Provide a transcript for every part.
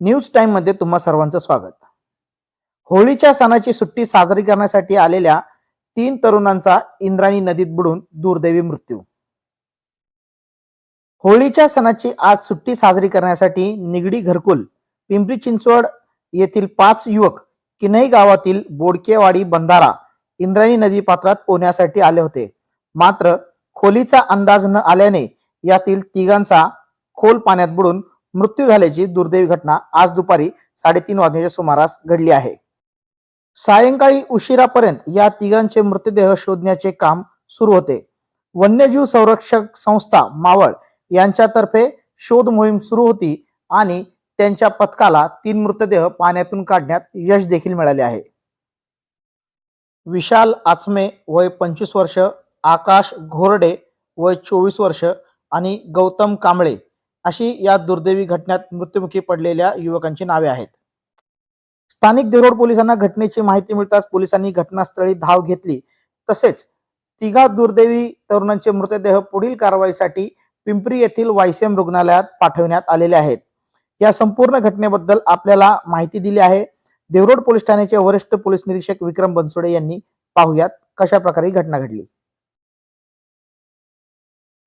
News टाइममध्ये तुम्हा सर्वांचं स्वागत. होळीच्या सणाची सुट्टी साजरी करण्यासाठी आलेल्या तीन तरुणांचा इंद्राणी नदीत बुडून दुर्दैवी मृत्यू. होळीच्या सणाची आज सुट्टी साजरी करण्यासाठी निगडी घरकुल पिंपरी चिंचवड येथील पाच युवक किनई गावातील बोडकेवाडी बंधारा इंद्राणी नदी पात्रात पोहण्यासाठी आले होते. मात्र खोलीचा अंदाज न आल्याने यातील तिघांचा खोल पाण्यात बुडून मृत्यू झाल्याची दुर्दैवी घटना आज दुपारी साडेतीन वाजण्याच्या सुमारास घडली आहे. सायंकाळी उशिरापर्यंत या तिघांचे मृतदेह शोधण्याचे काम सुरू होते. वन्यजीव संरक्षक संस्था मावळ यांच्यातर्फे शोध मोहीम सुरू होती आणि त्यांच्या पथकाला तीन मृतदेह पाण्यातून काढण्यात यश देखील मिळाले आहे. विशाल आचमे वय पंचवीस वर्ष आकाश घोरडे वय चोवीस वर्ष आणि गौतम कांबळे अशी या दुर्दैवी घटनेत मृत्युमुखी पडलेल्या युवकांची नावे आहेत. स्थानिक देरोड पोलिसांना घटनेची माहिती मिळताच पोलिसांनी घटनास्थळी धाव घेतली. तसेच तिघा दुर्दैवी तरुणांचे मृतदेह पुढील कारवाईसाठी पिंपरी येथील वायसीएम रुग्णालयात पाठवण्यात आलेले आहेत. या संपूर्ण घटनेबद्दल आपल्याला माहिती दिली आहे. देवरोड पोलीस ठाण्याचे वरिष्ठ पोलीस निरीक्षक विक्रम बनसोडे यांनी पाहुयात कशा प्रकारे घटना घडली.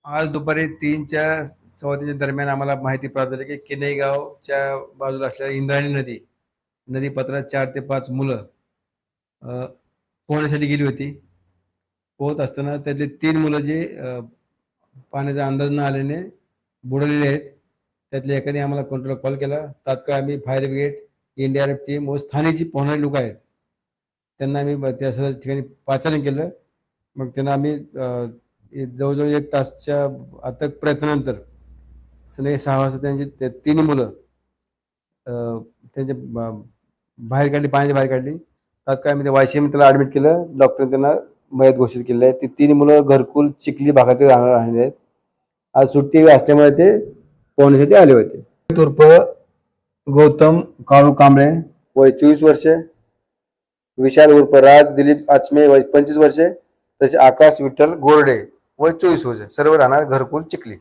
आज दुपारी तीनच्या सव्वातीच्या दरम्यान आम्हाला माहिती प्राप्त झाली की किनईगावच्या बाजूला असलेल्या इंद्रायणी नदी नदीपात्रात चार ते पाच मुलं पोहण्यासाठी गेली होती. पोहत असताना त्यातले तीन मुलं जे पाण्याचा अंदाज न आल्याने बुडलेले आहेत. त्यातल्या एकाने आम्हाला कंट्रोल कॉल केला तात्काळ आम्ही फायर ब्रिगेड एनडीआरएफ टीम व स्थानिकची पोहणारी लोक आहेत. त्यांना आम्ही त्या सर्व ठिकाणी पाचारण केलं. मग त्यांना आम्ही जवळजवळ एक तासच्या अथक प्रयत्नानंतर संध्याकाळी सहा वाजता त्यांची ते तिन्ही मुलं अं, त्यांचे ब- बाहेर काढली पाण्याच्या बाहेर काढली. तात्काळ त्या वायसीएम त्याला ऍडमिट केलं. डॉक्टरने त्यांना मयत घोषित केलं. आहे ती तिन्ही मुलं घरकुल चिखली भागातील राहणार राहिले आहेत. आज सुट्टी असल्यामुळे ते पोहण्यासाठी आले होते. तुर्प गौतम काळू कांबळे. वय चोवीस वर्ष. विशाल उर्फ राज दिलीप आचमे वय पंचवीस वर्षे. तसे आकाश विठ्ठल गोरडे. वय चोवीस वर्ष. सर्व राहणार घरकुल चिखली.